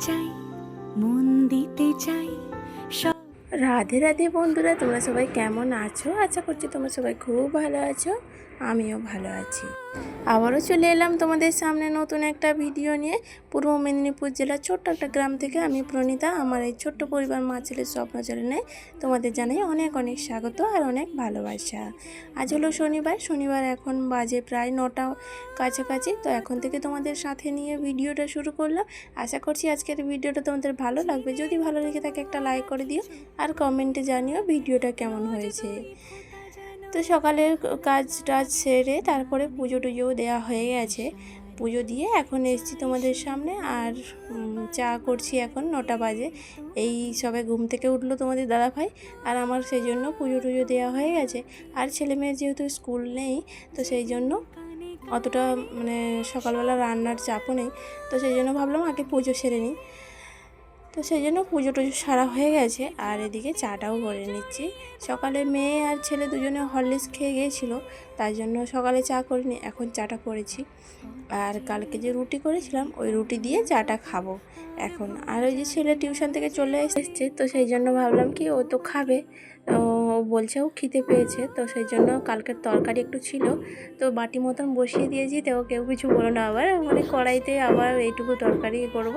চাই মন দিতে চাই। রাধে রাধে বন্ধুরা, তোমরা সবাই কেমন আছো? আশা করছি তোমরা সবাই খুব ভালো আছো, আমিও ভালো আছি। আবারও চলে এলাম তোমাদের সামনে নতুন একটা ভিডিও নিয়ে। পূর্ব মেদিনীপুর জেলার ছোট্ট একটা গ্রাম থেকে আমি প্রণীতা, আমার এই ছোট্ট পরিবার মা ছেলের স্বপ্ন নেয় তোমাদের জানাই অনেক অনেক স্বাগত আর অনেক ভালোবাসা। আজ হলো শনিবার শনিবার এখন বাজে প্রায় নটা কাছাকাছি, তো এখন থেকে তোমাদের সাথে নিয়ে ভিডিওটা শুরু করলাম। আশা করছি আজকের ভিডিওটা তোমাদের ভালো লাগবে। যদি ভালো লেগে থাকে একটা লাইক করে দিও, আর কমেন্টে জানিও ভিডিওটা কেমন হয়েছে। তো সকালের কাজ টাজ সেরে তারপরে পুজো টুজোও দেওয়া হয়ে গেছে। পুজো দিয়ে এখন এসেছি তোমাদের সামনে আর চা করছি এখন নটা বাজে। এই সবে ঘুম থেকে উঠল তোমাদের দাদা ভাই আর আমার সেই জন্য পুজো টুজো দেওয়া হয়ে গেছে। আর ছেলে মেয়ের যেহেতু স্কুল নেই, তো সেই জন্য অতটা মানে সকালবেলা রান্নার চাপও নেই। তো সেই জন্য ভাবলাম আগে পুজো সেরে নিই। তো সেই জন্য পুজো টুজো সারা হয়ে গেছে আর এদিকে চাটাও করে নিচ্ছি। সকালে মেয়ে আর ছেলে দুজনে হরলিক্স খেয়ে গিয়েছিল তার জন্য সকালে চা করিনি, এখন চাটা করেছি। আর কালকে যে রুটি করেছিলাম, ওই রুটি দিয়ে চাটা খাব এখন। আর ওই যে ছেলে টিউশন থেকে চলে এসেছে, তো সেই জন্য ভাবলাম কি ও তো খাবে। ও বলছে, ও খিদে পেয়েছে, তো সেই জন্য কালকের তরকারি একটু ছিল। তো বাটি মতন বসিয়ে দিয়েছি, তো কেউ কিছু বলো না আবার। মানে কড়াইতে আবার এইটুকু তরকারি করব,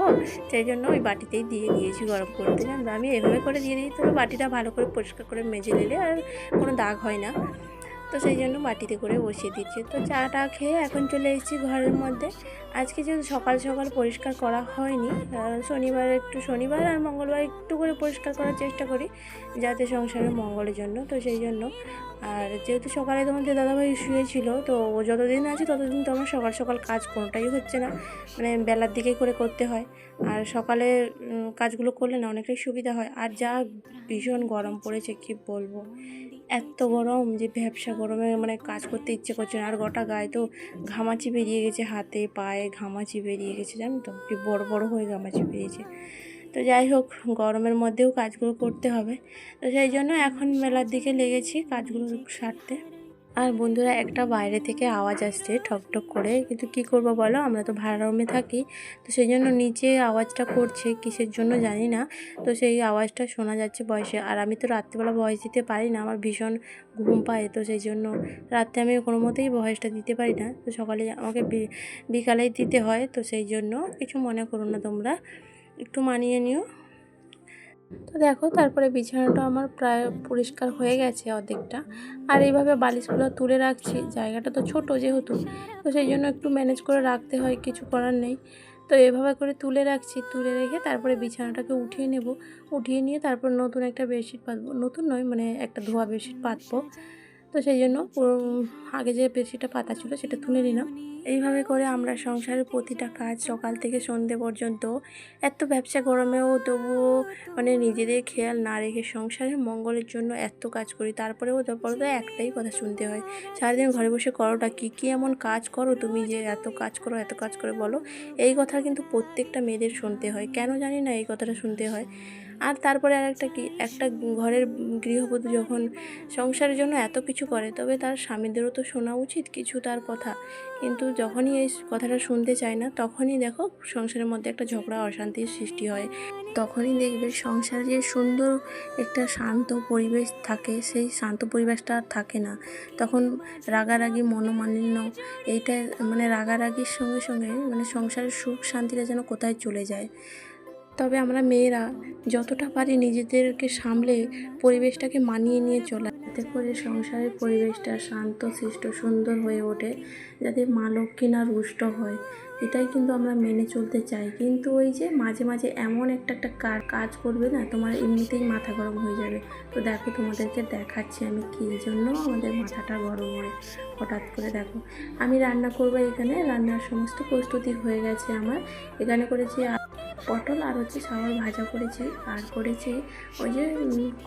সেই জন্য ওই বাটিতেই দিয়ে দিয়েছি গরম করতে জানো আমি এভাবে করে দিয়ে দিই, তো বাটিটা ভালো করে পরিষ্কার করে মেজে নিলে আর কোনো দাগ হয় না। তো সেই জন্য বাটিতে করে বসিয়ে দিচ্ছি। তো চাটা খেয়ে এখন চলে এসেছি ঘরের মধ্যে। আজকে যেহেতু সকাল সকাল পরিষ্কার করা হয়নি শনিবার একটু শনিবার আর মঙ্গলবার একটু করে পরিষ্কার করার চেষ্টা করি, যাতে সংসারের মঙ্গলের জন্য। তো সেই জন্য, আর যেহেতু সকালে তোমাদের দাদাভাই শুয়েছিল, তো ও যতদিন আছে ততদিন তো আমার সকাল সকাল কাজ কোনোটাই হচ্ছে না। মানে বেলার দিকে করে করতে হয়। আর সকালে কাজগুলো করলে না অনেকটাই সুবিধা হয়। আর যা ভীষণ গরম পড়েছে, কি বলব। এত গরম যে ব্যবসা গরমে মানে কাজ করতে ইচ্ছে করছে না। আর গোটা গায়ে তো ঘামাচি বেরিয়ে গেছে হাতে, পায়ে ঘামাচি বেরিয়ে গেছে, জানো তো? কি বড় বড় হয়ে ঘামাচি বেরিয়েছে। তো যাই হোক, গরমের মধ্যেও কাজগুলো করতে হবে। তো সেই জন্য এখন মেলার দিকে লেগেছি কাজগুলো সারতে। আর বন্ধুরা, একটা বাইরে থেকে আওয়াজ আসছে ঠকঠক করে। কিন্তু কি করব বলো? আমরা তো ভাড়া রুমে থাকি। তো সেই জন্য নিচে আওয়াজটা করছে, কিসের জন্য জানি না। তো সেই আওয়াজটা শোনা যাচ্ছে বয়সে। আর আমি তো রাত্রিবেলা ভয়েস দিতে পারি না, আমার ভীষণ ঘুম পায়। তো সেই জন্য রাত্রে আমি কোনো মতেই ভয়েসটা দিতে পারি না। তো সকালে আমাকে বিকালেই দিতে হয়। তো সেই জন্য কিছু মনে করো না তোমরা। একটু মানিয়ে নিও। তো দেখো, তারপরে বিছানাটা আমার প্রায় পরিষ্কার হয়ে গেছে অর্ধেকটা। আর এইভাবে বালিশগুলো তুলে রাখছি, জায়গাটা তো ছোট যেহেতু। তো সেই জন্য একটু ম্যানেজ করে রাখতে হয়, কিছু করার নেই। তো এভাবে করে তুলে রাখছি, তুলে রেখে তারপরে বিছানাটাকে উঠিয়ে নেব। উঠিয়ে নিয়ে তারপর নতুন একটা বেডশিট পাতবো নতুন নয় মানে একটা ধোয়া বেডশিট পাতবো তো সেই জন্য আগে যে বেশিটা পাতা ছিল সেটা তুলে নিলাম। এইভাবে করে আমরা সংসারের প্রতিটা কাজ সকাল থেকে সন্ধে পর্যন্ত এত ব্যবসা গরমেও তবুও মানে নিজেদের খেয়াল না রেখে সংসারের মঙ্গলের জন্য এত কাজ করি। তারপরেও তারপরে তো একটাই কথা শুনতে হয়, সারাদিন ঘরে বসে করোটা কী কী এমন কাজ করো তুমি যে এত কাজ করো, এত কাজ করে বলো? এই কথা কিন্তু প্রত্যেকটা মেয়েদের শুনতে হয়। কেন জানি না এই কথাটা শুনতে হয়। আর তারপরে আর একটা কি, একটা ঘরের গৃহবধূ যখন সংসারের জন্য এত কিছু করে, তবে তার স্বামীদেরও তো শোনা উচিত কিছু তার কথা। কিন্তু যখনই এই কথাটা শুনতে চায় না, তখনই দেখো সংসারের মধ্যে একটা ঝগড়া, অশান্তির সৃষ্টি হয়। তখনই দেখবে সংসারে যে সুন্দর একটা শান্ত পরিবেশ থাকে, সেই শান্ত পরিবেশটা আর থাকে না। তখন রাগারাগি, মনোমালিন্য, এইটা মানে রাগারাগির সঙ্গে সঙ্গে মানে সংসারের সুখ শান্তিটা যেন কোথায় চলে যায়। তবে আমরা মেয়েরা যতটা পারি নিজেদেরকে সামলে পরিবেশটাকে মানিয়ে নিয়ে চলা। যাতে করে সংসারের পরিবেশটা শান্ত শিষ্ট সুন্দর হয়ে ওঠে, যাতে মা লক্ষ্মী না রুষ্ট হয়। এটাই কিন্তু আমরা মেনে চলতে চাই। কিন্তু ওই যে মাঝে মাঝে এমন একটা একটা কাজ করবে না, তোমার এমনিতেই মাথা গরম হয়ে যাবে। তো দেখো তোমাদেরকে দেখাচ্ছি আমি কী জন্য আমাদের মাথাটা গরম হয়। হঠাৎ করে দেখো, আমি রান্না করব এখানে, রান্নার সমস্ত প্রস্তুতি হয়ে গেছে আমার। এখানে করেছি পটল আর হচ্ছে সাওয়ার ভাজা করেছি। আর করেছি ওই যে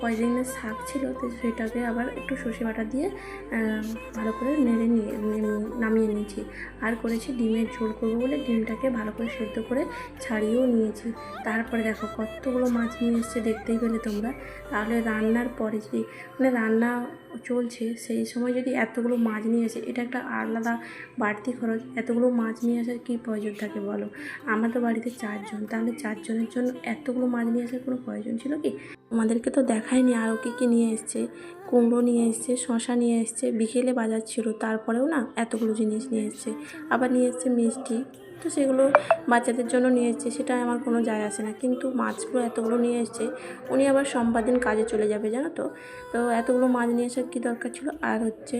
কয়দিনের শাক ছিল, তো সেটাকে আবার একটু সর্ষে বাটা দিয়ে ভালো করে নেড়ে নিয়ে নামিয়ে নিয়েছি। আর করেছি ডিমের ঝোল করব বলে ডিমটাকে ভালো করে সেদ্ধ করে ছাড়িয়েও নিয়েছি। তারপরে দেখো কতগুলো মাছ নিয়ে এসছে, দেখতেই পেলে তোমরা। তাহলে রান্নার পরে যদি মানে রান্না চলছে, সেই সময় যদি এতগুলো মাছ নিয়ে আসে, এটা একটা আলাদা বাড়তি খরচ। এতগুলো মাছ নিয়ে আসার কী প্রয়োজন থাকে বলো? আমরা তো বাড়িতে চারজন তার আমাদের চারজনের জন্য এতগুলো মাছ নিয়ে আসার কোনো প্রয়োজন ছিল কি? আমাদেরকে তো দেখায়নি আরও কী কী নিয়ে এসছে, কুমড়ো নিয়ে এসছে শশা নিয়ে এসছে, বিকেলে বাজার ছিল, তারপরেও না এতগুলো জিনিস নিয়ে এসছে। আবার নিয়ে এসছে মিষ্টি। তো সেগুলো বাচ্চাদের জন্য নিয়ে এসছে সেটা আমার কোনো যায় আসে না। কিন্তু মাছগুলো এতগুলো নিয়ে এসছে, উনি আবার সোমবার দিন কাজে চলে যাবে, জানো তো? তো এতগুলো মাছ নিয়ে আসার কী দরকার ছিল? আর হচ্ছে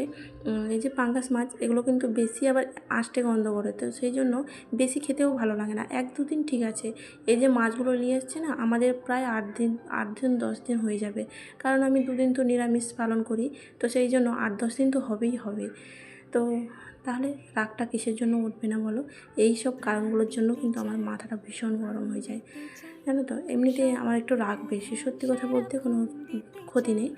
এই যে পাঙ্গাস মাছ, এগুলো কিন্তু বেশি আবার আষ্টে গন্ধ করে, তো সেই জন্য বেশি খেতেও ভালো লাগে না। এক দু দিন ঠিক আছে, এই যে মাছগুলো নিয়ে এসছে না, আমাদের প্রায় আট দিন আট দিন, দশ দিন হয়ে যাবে। কারণ আমি দুদিন তো নিরামিষ পালন করি, তো সেই জন্য আট দশ দিন তো হবেই হবে। তো তাহলে রাগটা কিসের জন্য উঠবে না বলো? এই সব কারণগুলোর জন্য কিন্তু আমার মাথাটা ভীষণ গরম হয়ে যায়। জানো তো, এমনিতে আমার একটু রাগ বেশি। সত্যি কথা বলতে কোনো ক্ষতি নেই।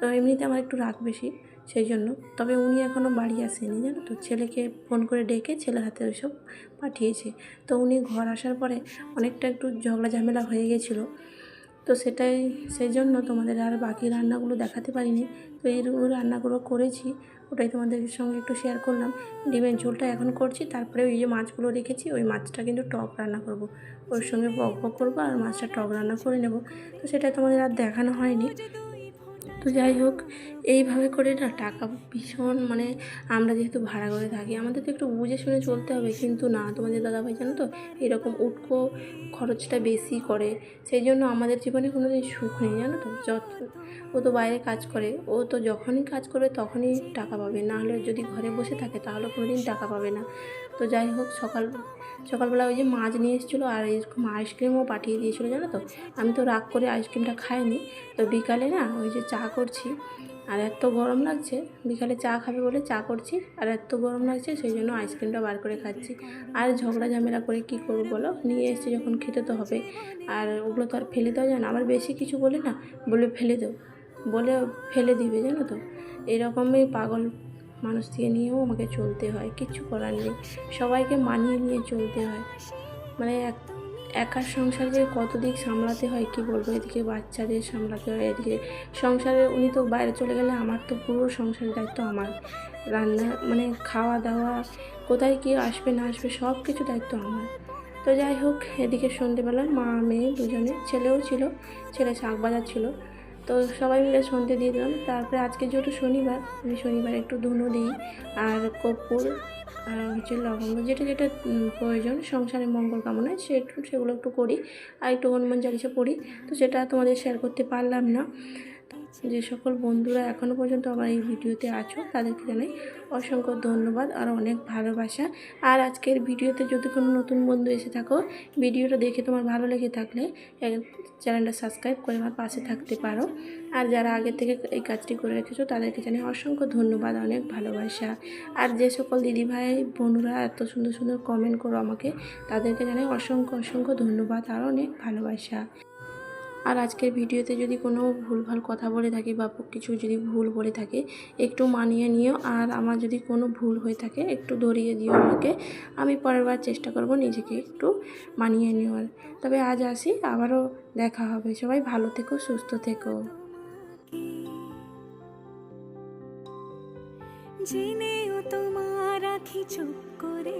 তো এমনিতে আমার একটু রাগ বেশি, সেই জন্য। তবে উনি এখনও বাড়ি আসেনি, জানো তো? ছেলেকে ফোন করে ডেকে ছেলের হাতে ওইসব পাঠিয়েছে। তো উনি ঘর আসার পরে অনেকটা একটু ঝগড়া ঝামেলা হয়ে গেছিল। তো সেটাই, সেই জন্য তোমাদের আর বাকি রান্নাগুলো দেখাতে পারিনি। তো এই রান্নাগুলো করেছি। ওটাই তোমাদের সঙ্গে একটু শেয়ার করলাম। ডিমের ঝোলটা এখন করছি, তারপরে ওই যে মাছগুলো রেখেছি, ওই মাছটা কিন্তু টক রান্না করব। ওর সঙ্গে বক বক করব আর মাছটা টক রান্না করে নেব। তো সেটা তোমাদের আর দেখানো হয়নি। তো যাই হোক এইভাবে করে না টাকা ভীষণ মানে আমরা যেহেতু ভাড়া করে থাকি, আমাদের তো একটু বুঝে শুনে চলতে হবে। কিন্তু না, তোমাদের দাদাভাই জানো তো, এরকম উটকো খরচটা বেশি করে। সেই জন্য আমাদের জীবনে কোনো দিন সুখ নেই, জানো তো। যত, ও তো বাইরে কাজ করে, ও তো যখনই কাজ করবে তখনই টাকা পাবে। না হলে যদি ঘরে বসে থাকে তাহলে কোনো দিন টাকা পাবে না। তো যাই হোক, সকাল, সকালবেলা ওই যে মাছ নিয়ে এসেছিল আর এরকম আইসক্রিমও পাঠিয়ে দিয়েছিলো, জানো তো। আমি তো রাগ করে আইসক্রিমটা খাইনি। তো বিকালে না ওই যে চা করছি। আর এত গরম লাগছে, বিকালে চা খাবে বলে চা করছি, আর এত গরম লাগছে, সেই জন্য আইসক্রিমটা বার করে খাচ্ছি। আর ঝগড়া ঝামেলা করে কি করব বলো? নিয়ে এসছে যখন খেতে তো হবে। আর ওগুলো তো আর ফেলে দেওয়া যায় না। আমার বেশি কিছু বলে না, বলে ফেলে দেও। বলে ফেলে দিবে, জানো তো? এরকমই পাগল মানুষ দিয়ে নিয়েও আমাকে চলতে হয়, কিচ্ছু করার নেই। সবাইকে মানিয়ে নিয়ে চলতে হয়। মানে এক একার সংসারকে কত দিক সামলাতে হয়, কি বলব? এদিকে বাচ্চাদের সামলাতে হয়, এদিকে সংসারে উনি তো বাইরে চলে গেলে আমার তো পুরো সংসারের দায়িত্ব আমার। রান্না মানে খাওয়া দাওয়া কোথায় কি আসবে, না আসবে সব কিছু দায়িত্ব আমার। তো যাই হোক, এদিকে সন্ধেবেলা মা, মেয়ে দুজনে, ছেলেও ছিল, ছেলে শাক বাজার ছিল। তো সবাই মিলে শুনতে দিয়ে দিলাম। তারপরে আজকে যেহেতু শনিবার, আমি শনিবার একটু ধুনো দিই আর কর্পূর আর হচ্ছে লবঙ্গ, যেটা যেটা প্রয়োজন সংসারের মঙ্গল কামনায় সে সেগুলো একটু করি আর একটু হনুমান চালিশা পড়ি। তো সেটা তোমাদের শেয়ার করতে পারলাম না। যে সকল বন্ধুরা এখনও পর্যন্ত আমার এই ভিডিওতে আছো, তাদেরকে জানাই অসংখ্য ধন্যবাদ আর অনেক ভালোবাসা। আর আজকের ভিডিওতে যদি কোনো নতুন বন্ধু এসে থাকো, ভিডিওটা দেখে তোমার ভালো লেগে থাকলে চ্যানেলটা সাবস্ক্রাইব করে আমার পাশে থাকতে পারো। আর যারা আগে থেকে এই কাজটি করে রেখেছো, তাদেরকে জানাই অসংখ্য ধন্যবাদ, অনেক ভালোবাসা। আর যে সকল দিদিভাই বোনরা এত সুন্দর সুন্দর কমেন্ট করো আমাকে, তাদেরকে জানাই অসংখ্য অসংখ্য ধন্যবাদ আর অনেক ভালোবাসা। আর আজকের ভিডিওতে যদি কোনো ভুলভাল কথা বলে থাকি বা কিছু যদি ভুল বলে থাকে, একটু মানিয়ে নিও। আর আমার যদি কোনো ভুল হয়ে থাকে, একটু ধরিয়ে দিও আমাকে। আমি পরের বার চেষ্টা করব নিজেকে একটু মানিয়ে নেওয়ার। তবে আজ আসি, আবারও দেখা হবে। সবাই ভালো থেকো, সুস্থ থেকো। জেনেও তোমার আখি চুপ করে